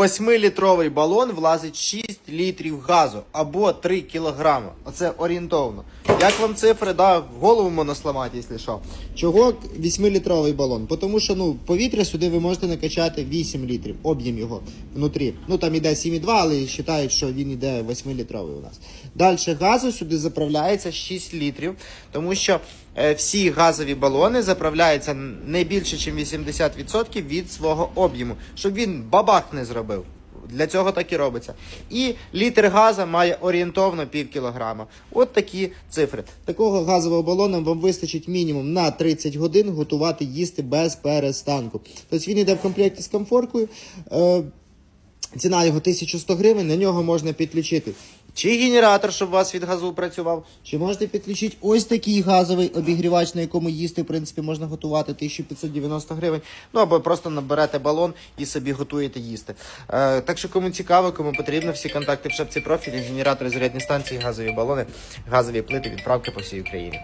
8-літровий балон влазить 6 літрів газу або 3 кілограми. Оце орієнтовно. Як вам цифри, да, голову можна сламати, якщо що. Чого 8-літровий балон? Тому що ну, повітря сюди ви можете накачати 8 літрів, об'єм його внутрі. Ну там іде 7,2, але вважають, що він іде 8-літровий у нас. Далі газу сюди заправляється 6 літрів, тому що всі газові балони заправляються не більше, ніж 80% від свого об'єму, щоб він бабах не зробив. Для цього так і робиться. І літр газу має орієнтовно пів кілограма. От такі цифри. Такого газового балона вам вистачить мінімум на 30 годин готувати їсти без перестанку. Тобто він йде в комплекті з комфоркою. Е, Ціна його 1100 гривень, на нього можна підключити. Чи генератор, щоб у вас від газу працював, чи можете підключити ось такий газовий обігрівач, на якому їсти, в принципі, можна готувати 1590 гривень. Ну або просто наберете балон і собі готуєте їсти. Е, так що кому цікаво, кому потрібно, всі контакти в шапці профілі, генератори, зарядні станції, газові балони, газові плити, відправки по всій Україні.